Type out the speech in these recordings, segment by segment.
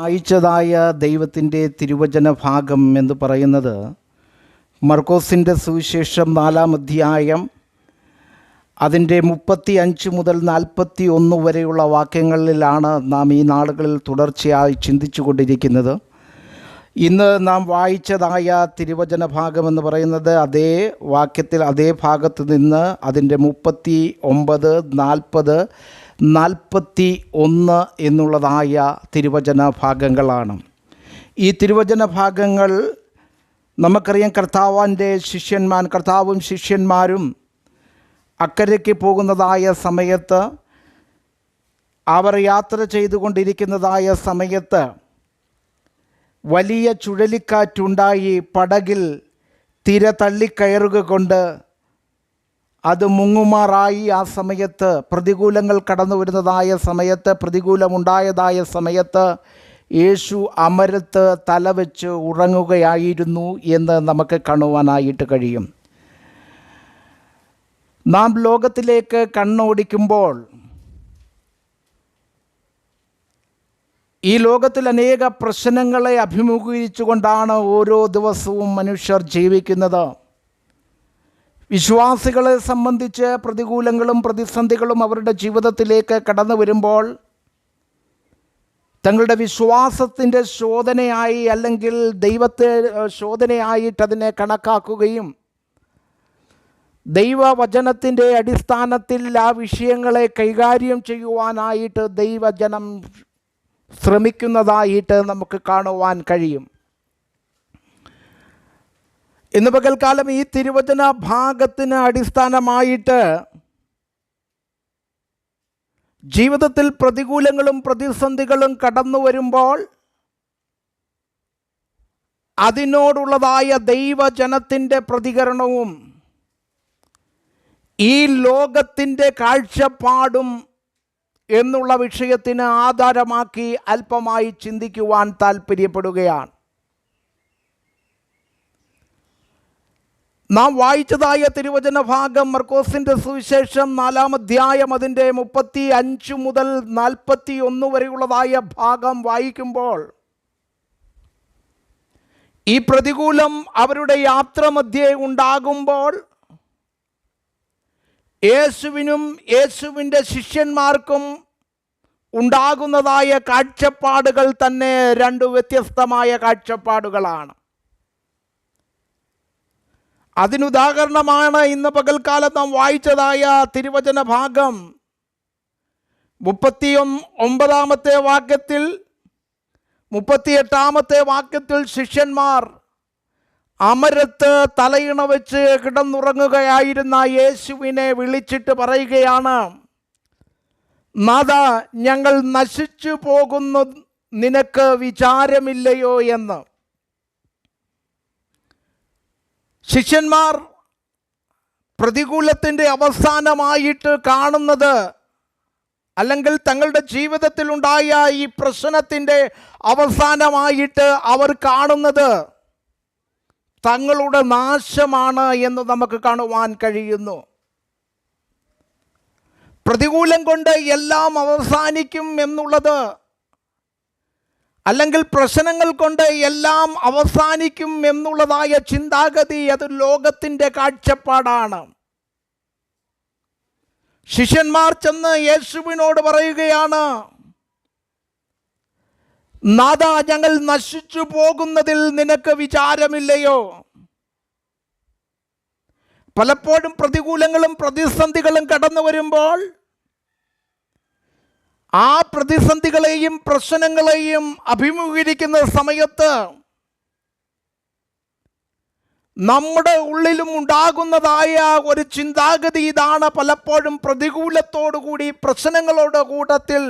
വായിച്ചതായ ദൈവത്തിന്റെ തിരുവചന ഭാഗം എന്ന് പറയുന്നത് മർക്കോസിന്റെ സുവിശേഷം നാലാം അധ്യായം അതിന്റെ മുപ്പത്തി അഞ്ച് മുതൽ നാൽപ്പത്തി ഒന്ന് വരെയുള്ള വാക്യങ്ങളിലാണ് നാം ഈ നാളുകളിൽ തുടർച്ചയായി ചിന്തിച്ചു കൊണ്ടിരിക്കുന്നത്. ഇന്ന് നാം വായിച്ചതായ തിരുവചന ഭാഗം എന്ന് പറയുന്നത് അതേ വാക്യത്തിൽ അതേ ഭാഗത്ത് നിന്ന് അതിന്റെ മുപ്പത്തി ഒമ്പത് നാൽപ്പത് നാൽപ്പത്തി ഒന്ന് എന്നുള്ളതായ തിരുവചന ഭാഗങ്ങളാണ്. ഈ തിരുവചന ഭാഗങ്ങൾ നമുക്കറിയാം കർത്താവിന്റെ ശിഷ്യന്മാർ കർത്താവും ശിഷ്യന്മാരും അക്കരയ്ക്ക് പോകുന്നതായ സമയത്ത് അവർ യാത്ര ചെയ്തുകൊണ്ടിരിക്കുന്നതായ സമയത്ത് വലിയ ചുഴലിക്കാറ്റുണ്ടായി പടകിൽ തിര തള്ളിക്കയറുക കൊണ്ട് അത് മുങ്ങുമാറായി ആ സമയത്ത് പ്രതികൂലങ്ങൾ കടന്നു വരുന്നതായ സമയത്ത് പ്രതികൂലമുണ്ടായതായ സമയത്ത് യേശു അമരത്ത് തലവെച്ച് ഉറങ്ങുകയായിരുന്നു എന്ന് നമുക്ക് കാണുവാനായിട്ട് കഴിയും. നാം ലോകത്തിലേക്ക് കണ്ണോടിക്കുമ്പോൾ ഈ ലോകത്തിൽ അനേക പ്രശ്നങ്ങളെ അഭിമുഖീകരിച്ചുകൊണ്ടാണ് ഓരോ ദിവസവും മനുഷ്യർ ജീവിക്കുന്നത്. വിശ്വാസികളെ സംബന്ധിച്ച് പ്രതികൂലങ്ങളും പ്രതിസന്ധികളും അവരുടെ ജീവിതത്തിലേക്ക് കടന്നു വരുമ്പോൾ തങ്ങളുടെ വിശ്വാസത്തിന്റെ ശോധനയായി അല്ലെങ്കിൽ ദൈവത്തെ ശോധനയായിട്ട് അതിനെ കണക്കാക്കുകയും ദൈവവചനത്തിന്റെ അടിസ്ഥാനത്തിൽ ആ വിഷയങ്ങളെ കൈകാര്യം ചെയ്യുവാനായിട്ട് ദൈവജനം ശ്രമിക്കുന്നതായിട്ട് നമുക്ക് കാണുവാൻ കഴിയും. ഇന്ന് പകൽക്കാലം ഈ തിരുവചന ഭാഗത്തിന് അടിസ്ഥാനമായിട്ട് ജീവിതത്തിൽ പ്രതികൂലങ്ങളും പ്രതിസന്ധികളും കടന്നു വരുമ്പോൾ അതിനോടുള്ളതായ ദൈവജനത്തിന്റെ പ്രതികരണവും ഈ ലോകത്തിന്റെ കാഴ്ചപ്പാടും എന്നുള്ള വിഷയത്തിന് ആധാരമാക്കി അല്പമായി ചിന്തിക്കുവാൻ താല്പര്യപ്പെടുകയാണ് നാം വായിച്ചതായ തിരുവചന ഭാഗം മർക്കോസിന്റെ സുവിശേഷം നാലാം അധ്യായം അതിന്റെ മുപ്പത്തി അഞ്ച് മുതൽ നാൽപ്പത്തി ഒന്ന് വരെയുള്ളതായ ഭാഗം വായിക്കുമ്പോൾ ഈ പ്രതികൂലം അവരുടെ യാത്ര മധ്യേ ഉണ്ടാകുമ്പോൾ യേശുവിനും യേശുവിന്റെ ശിഷ്യന്മാർക്കും ഉണ്ടാകുന്നതായ കാഴ്ചപ്പാടുകൾ തന്നെ രണ്ട് വ്യത്യസ്തമായ കാഴ്ചപ്പാടുകളാണ്. അതിനുദാഹരണമാണ് ഇന്ന് പകൽക്കാലം നാം വായിച്ചതായ തിരുവചന ഭാഗം. മുപ്പത്തി ഒമ്പതാമത്തെ വാക്യത്തിൽ മുപ്പത്തിയെട്ടാമത്തെ വാക്യത്തിൽ ശിഷ്യന്മാർ അമരത്ത് തലയിണ വെച്ച് കിടന്നുറങ്ങുകയായിരുന്ന യേശുവിനെ വിളിച്ചിട്ട് പറയുകയാണ് നാഥ ഞങ്ങൾ നശിച്ചു പോകുന്നു നിനക്ക് വിചാരമില്ലയോ? എന്ന്. ശിഷ്യന്മാർ പ്രതികൂലത്തിന്റെ അവസാനമായിട്ട് കാണുന്നത് അല്ലെങ്കിൽ തങ്ങളുടെ ജീവിതത്തിൽ ഉണ്ടായ ഈ പ്രശ്നത്തിന്റെ അവസാനമായിട്ട് അവർ കാണുന്നത് തങ്ങളുടെ നാശമാണ് എന്ന് നമുക്ക് കാണുവാൻ കഴിയുന്നു. പ്രതികൂലം കൊണ്ട് എല്ലാം അവസാനിക്കും എന്നുള്ളത് അല്ലെങ്കിൽ പ്രശ്നങ്ങൾ കൊണ്ട് എല്ലാം അവസാനിക്കും എന്നുള്ളതായ ചിന്താഗതി അത് ലോകത്തിന്റെ കാഴ്ചപ്പാടാണ്. ശിഷ്യന്മാർ ചെന്ന് യേശുവിനോട് പറയുകയാണ് നാഥ ഞങ്ങൾ നശിച്ചു പോകുന്നതിൽ നിനക്ക് വിചാരമില്ലയോ? പലപ്പോഴും പ്രതികൂലങ്ങളും പ്രതിസന്ധികളും കടന്നു വരുമ്പോൾ ആ പ്രതിസന്ധികളെയും പ്രശ്നങ്ങളെയും അഭിമുഖീകരിക്കുന്ന സമയത്ത് നമ്മുടെ ഉള്ളിലും ഉണ്ടാകുന്നതായ ഒരു ചിന്താഗതി ഇതാണ് പലപ്പോഴും പ്രതികൂലത്തോടുകൂടി പ്രശ്നങ്ങളുടെ കൂട്ടത്തിൽ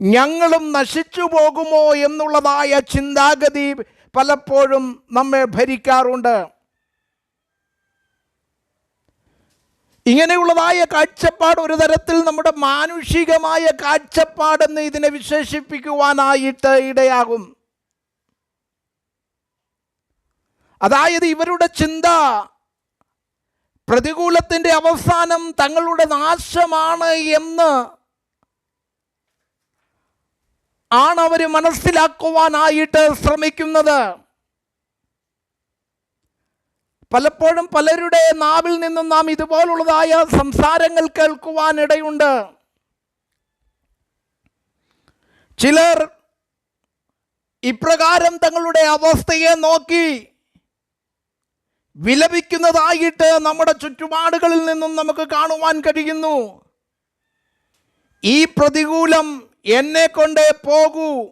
ഞങ്ങളും നശിച്ചു പോകുമോ എന്നുള്ളതായ ചിന്താഗതി പലപ്പോഴും നമ്മെ ഭരിക്കാറുണ്ട്. ഇങ്ങനെയുള്ളതായ കാഴ്ചപ്പാട് ഒരു തരത്തിൽ നമ്മുടെ മാനുഷികമായ കാഴ്ചപ്പാടെന്ന് ഇതിനെ വിശേഷിപ്പിക്കുവാനായിട്ട് ഇടയാകും. അതായത് ഇവരുടെ ചിന്ത പ്രതികൂലത്തിന്റെ അവസാനം തങ്ങളുടെ നാശമാണ് എന്ന് ആണ് അവർ മനസ്സിലാക്കുവാനായിട്ട് ശ്രമിക്കുന്നത്. പലപ്പോഴും പലരുടെ നാവിൽ നിന്നും നാം ഇതുപോലുള്ളതായ സംസാരങ്ങൾ കേൾക്കുവാനിടയുണ്ട്. ചിലർ ഇപ്രകാരം തങ്ങളുടെ അവസ്ഥയെ നോക്കി വിലപിക്കുന്നതായിട്ട് നമ്മുടെ ചുറ്റുപാടുകളിൽ നിന്നും നമുക്ക് കാണുവാൻ കഴിയുന്നു. ഈ പ്രതികൂലം എന്നെ കൊണ്ടേ പോകൂ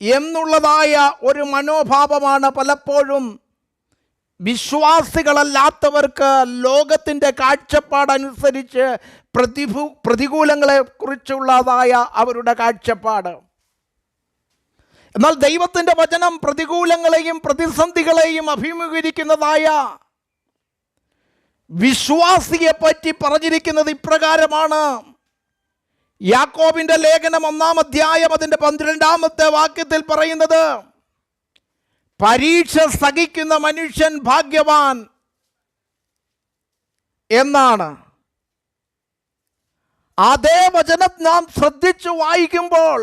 എന്നുള്ളതായ ഒരു മനോഭാവമാണ് പലപ്പോഴും വിശ്വാസികളല്ലാത്തവർക്ക് ലോകത്തിന്റെ കാഴ്ചപ്പാടനുസരിച്ച് പ്രതിഭു പ്രതികൂലങ്ങളെ കുറിച്ചുള്ളതായ അവരുടെ കാഴ്ചപ്പാട്. എന്നാൽ ദൈവത്തിന്റെ വചനം പ്രതികൂലങ്ങളെയും പ്രതിസന്ധികളെയും അഭിമുഖീകരിക്കുന്നതായ വിശ്വാസിയെ പറ്റി പറഞ്ഞിരിക്കുന്നത് ഇപ്രകാരമാണ്. യാക്കോബിന്റെ ലേഖനം ഒന്നാം അധ്യായം അതിന്റെ പന്ത്രണ്ടാമത്തെ വാക്യത്തിൽ പറയുന്നത് പരീക്ഷ സഹിക്കുന്ന മനുഷ്യൻ ഭാഗ്യവാൻ എന്നാണ്. അതേ വചനം നാം ശ്രദ്ധിച്ചു വായിക്കുമ്പോൾ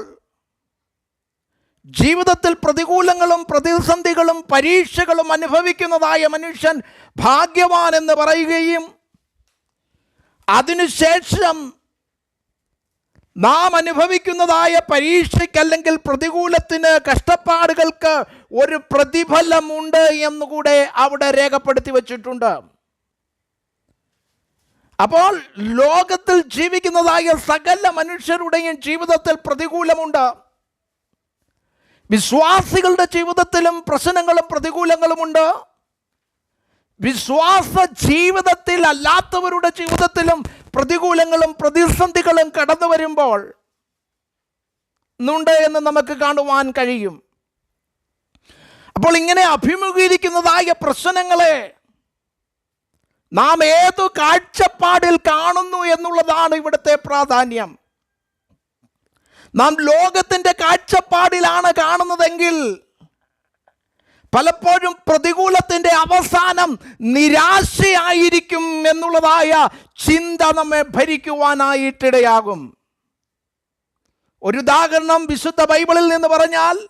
ജീവിതത്തിൽ പ്രതികൂലങ്ങളും പ്രതിസന്ധികളും പരീക്ഷകളും അനുഭവിക്കുന്നതായ മനുഷ്യൻ ഭാഗ്യവാൻ എന്ന് പറയുകയും അതിനുശേഷം നാം അനുഭവിക്കുന്നതായ പരീക്ഷയ്ക്ക് അല്ലെങ്കിൽ പ്രതികൂലത്തിന് കഷ്ടപ്പാടുകൾക്ക് ഒരു പ്രതിഫലമുണ്ട് എന്നുകൂടെ അവിടെ രേഖപ്പെടുത്തി വച്ചിട്ടുണ്ട്. അപ്പോൾ ലോകത്തിൽ ജീവിക്കുന്നതായ സകല മനുഷ്യരുടെയും ജീവിതത്തിൽ പ്രതികൂലമുണ്ട്. വിശ്വാസികളുടെ ജീവിതത്തിലും പ്രശ്നങ്ങളും പ്രതികൂലങ്ങളുമുണ്ട്. വിശ്വാസ ജീവിതത്തിൽ അല്ലാത്തവരുടെ ജീവിതത്തിലും പ്രതികൂലങ്ങളും പ്രതിസന്ധികളും കടന്നു വരുമ്പോൾ ുണ്ട് എന്ന് നമുക്ക് കാണുവാൻ കഴിയും. അപ്പോൾ ഇങ്ങനെ അഭിമുഖീകരിക്കുന്നതായ പ്രശ്നങ്ങളെ നാം ഏതു കാഴ്ചപ്പാടിൽ കാണുന്നു എന്നുള്ളതാണ് ഇവിടുത്തെ പ്രാധാന്യം. നാം ലോകത്തിന്റെ കാഴ്ചപ്പാടിലാണ് കാണുന്നതെങ്കിൽ പലപ്പോഴും പ്രതികൂലത്തിന്റെ അവസാനം നിരാശയായിരിക്കും എന്നുള്ളതായ ചിന്ത നമ്മെ ഭരിക്കുവാനായിട്ടിടയാകും. ഒരു ഉദാഹരണം വിശുദ്ധ ബൈബിളിൽ നിന്ന് പറഞ്ഞാൽ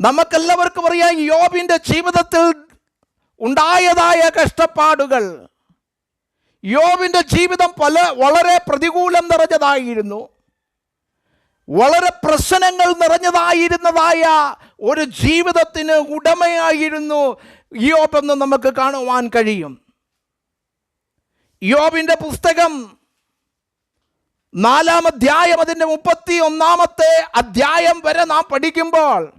നമുക്കെല്ലാവർക്കും അറിയാം യോബിന്റെ ജീവിതത്തിൽ ഉണ്ടായതായ കഷ്ടപ്പാടുകൾ. യോബിന്റെ ജീവിതം പല വളരെ പ്രതികൂലം നിറഞ്ഞതായിരുന്നു. വളരെ പ്രശ്നങ്ങൾ നിറഞ്ഞതായിരുന്നതായ ഒരു ജീവിതത്തിന് ഉടമയായിരുന്നു യോബെന്ന് നമുക്ക് കാണുവാൻ കഴിയും. യോബിന്റെ പുസ്തകം നാലാം അധ്യായം അതിന്റെ മുപ്പത്തി ഒന്നാമത്തെ അധ്യായം വരെ നാം പഠിക്കുമ്പോൾ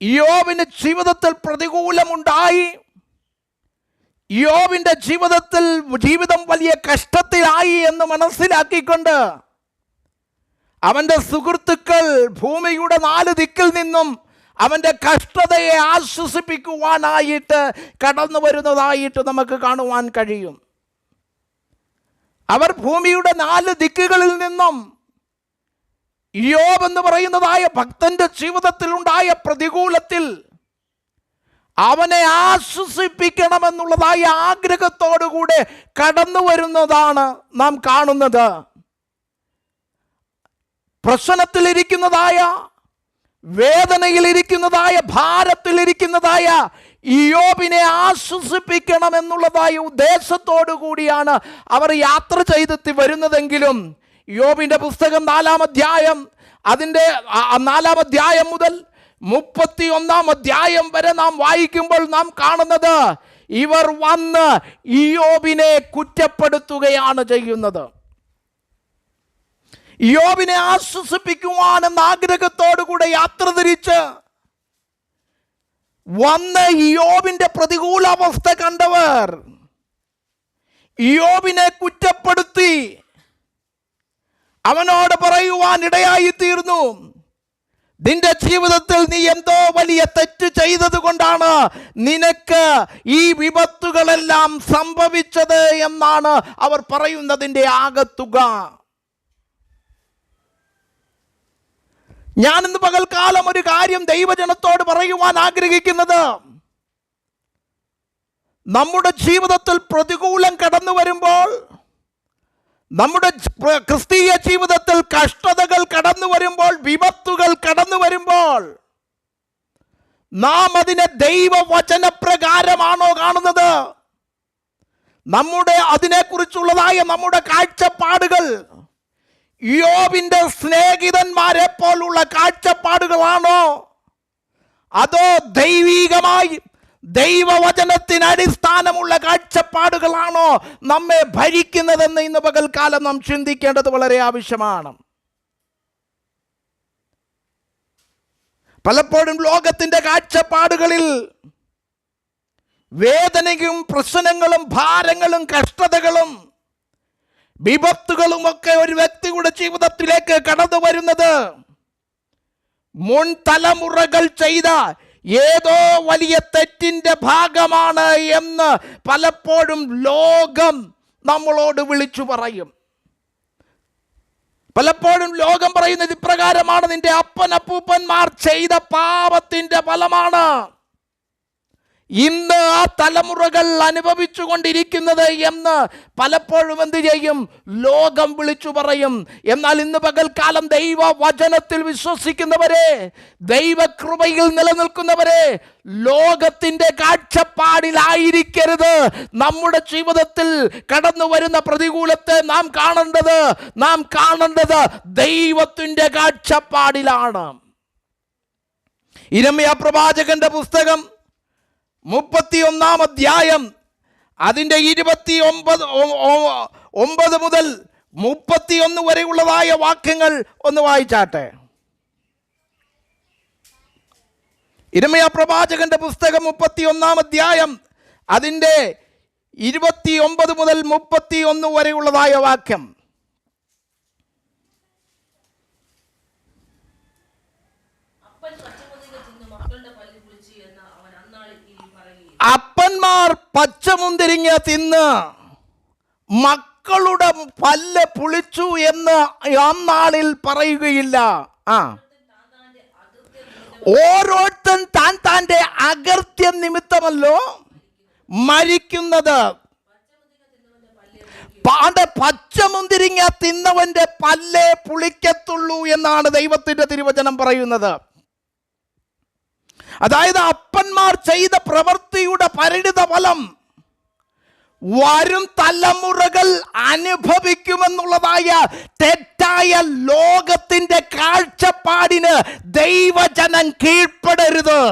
യോബിന് ജീവിതത്തിൽ പ്രതികൂലമുണ്ടായി. യോബിന്റെ ജീവിതത്തിൽ ജീവിതം വലിയ കഷ്ടത്തിലായി എന്ന് മനസ്സിലാക്കിക്കൊണ്ട് അവന്റെ സുഹൃത്തുക്കൾ ഭൂമിയുടെ നാല് ദിക്കിൽ നിന്നും അവന്റെ കഷ്ടതയെ ആശ്വസിപ്പിക്കുവാനായിട്ട് കടന്നു വരുന്നതായിട്ട് നമുക്ക് കാണുവാൻ കഴിയും. അവർ ഭൂമിയുടെ നാല് ദിക്കുകളിൽ നിന്നും യോബ് എന്ന് പറയുന്നതായ ഭക്തന്റെ ജീവിതത്തിൽ ഉണ്ടായ പ്രതികൂലത്തിൽ അവനെ ആശ്വസിപ്പിക്കണമെന്നുള്ളതായ ആഗ്രഹത്തോടുകൂടെ കടന്നു വരുന്നതാണ് നാം കാണുന്നത്. പ്രശ്നത്തിലിരിക്കുന്നതായ വേദനയിലിരിക്കുന്നതായ ഭാരത്തിലിരിക്കുന്നതായ ഇയോബിനെ ആശ്വസിപ്പിക്കണമെന്നുള്ളതായ ഉദ്ദേശത്തോടു കൂടിയാണ് അവർ യാത്ര ചെയ്തെത്തി വരുന്നതെങ്കിലും യോബിന്റെ പുസ്തകം നാലാം അധ്യായം അതിന്റെ നാലാം അധ്യായം മുതൽ മുപ്പത്തി ഒന്നാം അധ്യായം വരെ നാം വായിക്കുമ്പോൾ നാം കാണുന്നത് ഇവർ വന്ന് ഇയോബിനെ കുറ്റപ്പെടുത്തുകയാണ് ചെയ്യുന്നത്. യോബിനെ ആശ്വസിപ്പിക്കുവാനെന്ന ആഗ്രഹത്തോടുകൂടെ യാത്ര തിരിച്ച് വന്ന് യോബിന്റെ പ്രതികൂലാവസ്ഥ കണ്ടവർ യോബിനെ കുറ്റപ്പെടുത്തി അവനോട് പറയുവാൻ ഇടയായി തീർന്നു. നിന്റെ ജീവിതത്തിൽ നീ എന്തോ വലിയ തെറ്റ് ചെയ്തത് കൊണ്ടാണ് നിനക്ക് ഈ വിപത്തുകളെല്ലാം സംഭവിച്ചത് എന്നാണ് അവർ പറയുന്നതിന്റെ ആകത്തുക. ഞാൻ ഇന്ന് പകൽക്കാലം ഒരു കാര്യം ദൈവജനത്തോട് പറയുവാൻ ആഗ്രഹിക്കുന്നത്. നമ്മുടെ ജീവിതത്തിൽ പ്രതികൂലം കടന്നു വരുമ്പോൾ നമ്മുടെ ക്രിസ്തീയ ജീവിതത്തിൽ കഷ്ടതകൾ കടന്നു വരുമ്പോൾ വിപത്തുകൾ കടന്നു വരുമ്പോൾ നാം അതിനെ ദൈവവചനപ്രകാരമാണോ കാണുന്നത്? നമ്മുടെ അതിനെക്കുറിച്ചുള്ളതായ നമ്മുടെ കാഴ്ചപ്പാടുകൾ യോബിന്റെ സ്നേഹിതന്മാരെ പോലുള്ള കാഴ്ചപ്പാടുകളാണോ? അതോ ദൈവീകമായി ദൈവവചനത്തിന് അടിസ്ഥാനമുള്ള കാഴ്ചപ്പാടുകളാണോ നമ്മെ ഭരിക്കുന്നതെന്ന് ഇന്ന് പകൽക്കാലം നാം ചിന്തിക്കേണ്ടത് വളരെ ആവശ്യമാണ്. പലപ്പോഴും ലോകത്തിന്റെ കാഴ്ചപ്പാടുകളിൽ വേദനയും പ്രശ്നങ്ങളും ഭാരങ്ങളും കഷ്ടതകളും വിപത്തുകളും ഒക്കെ ഒരു വ്യക്തിയുടെ ജീവിതത്തിലേക്ക് കടന്നു വരുന്നത്. മുൻ തലമുറകൾ ചെയ്ത ഏതോ വലിയ തെറ്റിന്റെ ഭാഗമാണ് എന്ന് പലപ്പോഴും ലോകം നമ്മളോട് വിളിച്ചു പറയും. പലപ്പോഴും ലോകം പറയുന്നത് ഇപ്രകാരമാണ് നിന്റെ അപ്പൻ അപ്പൂപ്പന്മാർ ചെയ്ത പാപത്തിന്റെ ഫലമാണ്. ഇന്ന് ആ തലമുറകൾ അനുഭവിച്ചു കൊണ്ടിരിക്കുന്നത് എന്ന് പലപ്പോഴും എന്ത് ചെയ്യും? ലോകം വിളിച്ചു പറയും. എന്നാൽ ഇന്ന് പകൽക്കാലം ദൈവ വചനത്തിൽ വിശ്വസിക്കുന്നവരെ ദൈവകൃപയിൽ നിലനിൽക്കുന്നവരെ ലോകത്തിന്റെ കാഴ്ചപ്പാടിലായിരിക്കരുത്. നമ്മുടെ ജീവിതത്തിൽ കടന്നു വരുന്ന പ്രതികൂലത്തെ നാം കാണേണ്ടത് നാം കാണേണ്ടത് ദൈവത്തിന്റെ കാഴ്ചപ്പാടിലാണ്. ഇരമ്യ പ്രവാചകന്റെ പുസ്തകം മുപ്പത്തിയൊന്നാം അധ്യായം അതിന്റെ ഇരുപത്തി ഒമ്പത് ഒമ്പത് മുതൽ മുപ്പത്തിയൊന്ന് വരെയുള്ളതായ വാക്യങ്ങൾ ഒന്ന് വായിച്ചാട്ടെ. ഇരമയ പ്രവാചകന്റെ പുസ്തകം മുപ്പത്തിയൊന്നാം അധ്യായം അതിന്റെ ഇരുപത്തി ഒമ്പത് മുതൽ മുപ്പത്തി ഒന്ന് വരെയുള്ളതായ വാക്യം അപ്പൻ പച്ചമുതിക തിന്നു മക്കളുടെ പല്ല് കുളിച്ചു എന്ന് അവൻ അന്നാളിൽ ഇനി പറയുകയും അപ്പന്മാർ പച്ചമുന്തിരിങ്ങ തിന്ന് മക്കളുടെ പല്ല് പുളിച്ചു എന്ന് അന്നാളിൽ പറയുകയില്ല. ആ. ഓരോരുത്തൻ താൻ താന്റെ അകർത്യം നിമിത്തമല്ലോ മരിക്കുന്നത്. പാടെ പച്ചമുന്തിരിങ്ങ തിന്നവന്റെ പല്ലേ പുളിക്കത്തുള്ളൂ എന്നാണ് ദൈവത്തിന്റെ തിരുവചനം പറയുന്നത്. അതായത് അപ്പന്മാർ ചെയ്ത പ്രവൃത്തിയുടെ പരിണിത ഫലം വരും തലമുറകൾ അനുഭവിക്കുമെന്നുള്ളതായ തെറ്റായ ലോകത്തിന്റെ കാഴ്ചപ്പാടിന് ദൈവജനം കീഴ്പ്പെടരുത്.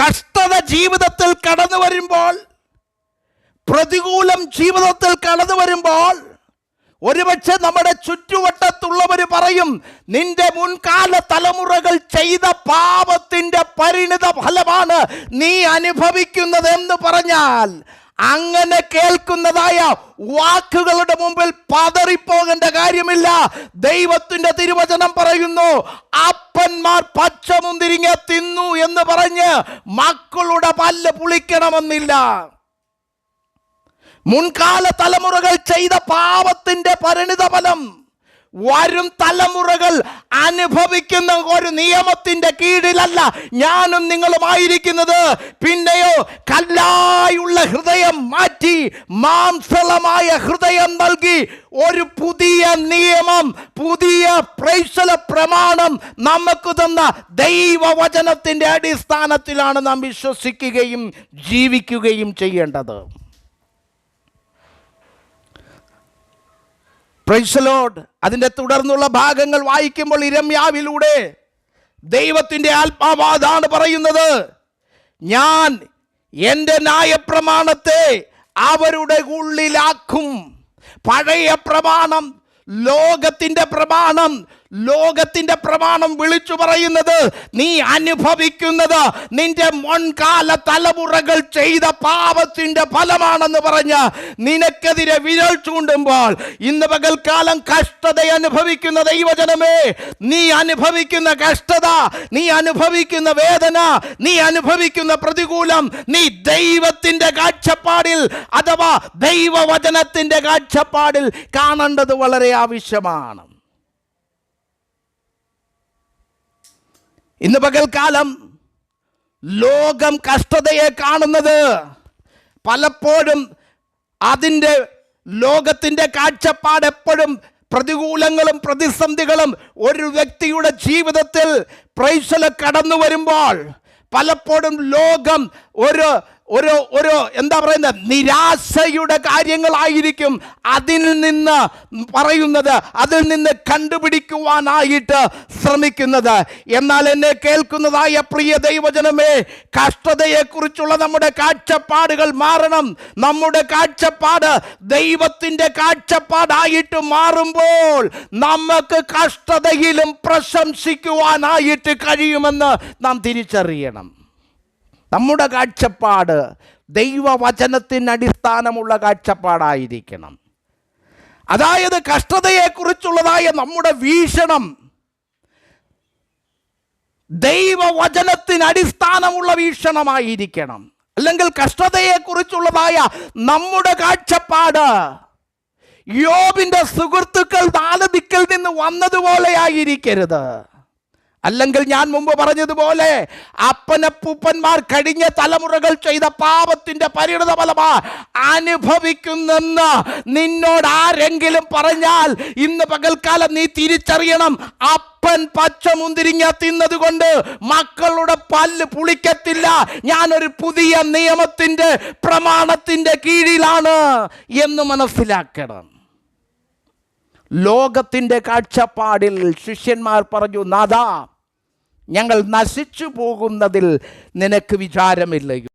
കഷ്ടത ജീവിതത്തിൽ കടന്നു വരുമ്പോൾ പ്രതികൂലം ജീവിതത്തിൽ കടന്നു വരുമ്പോൾ ഒരുപക്ഷെ നമ്മുടെ ചുറ്റുവട്ടത്തുള്ളവർ പറയും നിന്റെ മുൻകാല തലമുറകൾ ചെയ്ത പാപത്തിന്റെ പരിണിത ഫലമാണ് നീ അനുഭവിക്കുന്നത് എന്ന് പറഞ്ഞാൽ അങ്ങനെ കേൾക്കുന്നതായ വാക്കുകളുടെ മുമ്പിൽ പതറിപ്പോകേണ്ട കാര്യമില്ല. ദൈവത്തിന്റെ തിരുവചനം പറയുന്നു അപ്പന്മാർ പച്ചമുന്തിരിങ്ങ തിന്നു എന്ന് പറഞ്ഞ് മക്കളുടെ പല്ല് പുളിക്കണമെന്നില്ല. മുൻകാല തലമുറകൾ ചെയ്ത പാപത്തിന്റെ പരിണിതഫലം വരും തലമുറകൾ അനുഭവിക്കുന്ന ഒരു നിയമത്തിന്റെ കീഴിലല്ല ഞാനും നിങ്ങളുമായിരിക്കുന്നത്. പിന്നെയോ കല്ലായുള്ള ഹൃദയം മാറ്റി മാംസളമായ ഹൃദയം നൽകി ഒരു പുതിയ നിയമം പുതിയ പ്രൈസല പ്രമാണം നമുക്ക് തന്ന ദൈവവചനത്തിന്റെ അടിസ്ഥാനത്തിലാണ് നാം വിശ്വസിക്കുകയും ജീവിക്കുകയും ചെയ്യേണ്ടത്. പ്രൈസലോഡ് അതിന്റെ തുടർന്നുള്ള ഭാഗങ്ങൾ വായിക്കുമ്പോൾ ഇരമ്യാവിലൂടെ ദൈവത്തിന്റെ ആത്മാവ് അതാണ് പറയുന്നത്. ഞാൻ എന്റെ ന്യായപ്രമാണത്തെ അവരുടെ ഉള്ളിലാക്കും. പഴയ പ്രമാണം ലോകത്തിന്റെ പ്രമാണം ലോകത്തിന്റെ പ്രമാണം വിളിച്ചു പറയുന്നത് നീ അനുഭവിക്കുന്നത് നിന്റെ മുൻകാല തലമുറകൾ ചെയ്ത പാപത്തിന്റെ ഫലമാണെന്ന് പറഞ്ഞ് നിനക്കെതിരെ വിരൽ ചൂണ്ടുമ്പോൾ ഇന്ന് പകൽക്കാലം കഷ്ടത അനുഭവിക്കുന്ന ദൈവജനമേ നീ അനുഭവിക്കുന്ന കഷ്ടത നീ അനുഭവിക്കുന്ന വേദന നീ അനുഭവിക്കുന്ന പ്രതികൂലം നീ ദൈവത്തിന്റെ കാഴ്ചപ്പാടിൽ അഥവാ ദൈവവചനത്തിന്റെ കാഴ്ചപ്പാടിൽ കാണേണ്ടത് വളരെ ആവശ്യമാണ്. ഇന്ന് പകൽക്കാലം ലോകം കഷ്ടതയെ കാണുന്നത് പലപ്പോഴും അതിന്റെ ലോകത്തിന്റെ കാഴ്ചപ്പാട് എപ്പോഴും പ്രതികൂലങ്ങളും പ്രതിസന്ധികളും ഒരു വ്യക്തിയുടെ ജീവിതത്തിൽ പ്രൈസല കടന്നു വരുമ്പോൾ പലപ്പോഴും ലോകം ഒരു ഒരു ഒരു എന്താ പറയുന്നത്? നിരാശയുടെ കാര്യങ്ങളായിരിക്കും അതിൽ നിന്ന് പറയുന്നത്. അതിൽ നിന്ന് കണ്ടുപിടിക്കുവാനായിട്ട് ശ്രമിക്കുന്നത്. എന്നാൽ എന്നെ കേൾക്കുന്നതായ പ്രിയ ദൈവജനമേ കഷ്ടതയെക്കുറിച്ചുള്ള നമ്മുടെ കാഴ്ചപ്പാടുകൾ മാറണം. നമ്മുടെ കാഴ്ചപ്പാട് ദൈവത്തിന്റെ കാഴ്ചപ്പാടായിട്ട് മാറുമ്പോൾ നമുക്ക് കഷ്ടതയിലും പ്രശംസിക്കുവാനായിട്ട് കഴിയുമെന്ന് നാം തിരിച്ചറിയണം. നമ്മുടെ കാഴ്ചപ്പാട് ദൈവവചനത്തിന് അടിസ്ഥാനമുള്ള കാഴ്ചപ്പാടായിരിക്കണം. അതായത് കഷ്ടതയെക്കുറിച്ചുള്ളതായ നമ്മുടെ വീക്ഷണം ദൈവവചനത്തിന് അടിസ്ഥാനമുള്ള വീക്ഷണമായിരിക്കണം. അല്ലെങ്കിൽ കഷ്ടതയെക്കുറിച്ചുള്ളതായ നമ്മുടെ കാഴ്ചപ്പാട് യോബിന്റെ സുഹൃത്തുക്കൾ നാല് ദിക്കിൽ നിന്ന് വന്നതുപോലെ ആയിരിക്കരുത് അല്ലെങ്കിൽ ഞാൻ മുമ്പ് പറഞ്ഞതുപോലെ അപ്പനപ്പൂപ്പന്മാർ കഴിഞ്ഞ തലമുറകൾ ചെയ്ത പാപത്തിന്റെ പരിണിത ഫലമാ അനുഭവിക്കുന്നെന്ന് നിന്നോട് ആരെങ്കിലും പറഞ്ഞാൽ ഇന്ന് പകൽക്കാലം നീ തിരിച്ചറിയണം. അപ്പൻ പച്ച മുന്തിരിങ്ങ തിന്നത് കൊണ്ട് മക്കളുടെ പല്ല് പുളിക്കത്തില്ല. ഞാനൊരു പുതിയ നിയമത്തിന്റെ പ്രമാണത്തിന്റെ കീഴിലാണ് എന്ന് മനസ്സിലാക്കണം. ലോകത്തിന്റെ കാഴ്ചപ്പാടിൽ ശിഷ്യന്മാർ പറഞ്ഞു നാഥാ ഞങ്ങൾ നശിച്ചു പോകുന്നതിൽ നിനക്ക് വിചാരമില്ലയോ?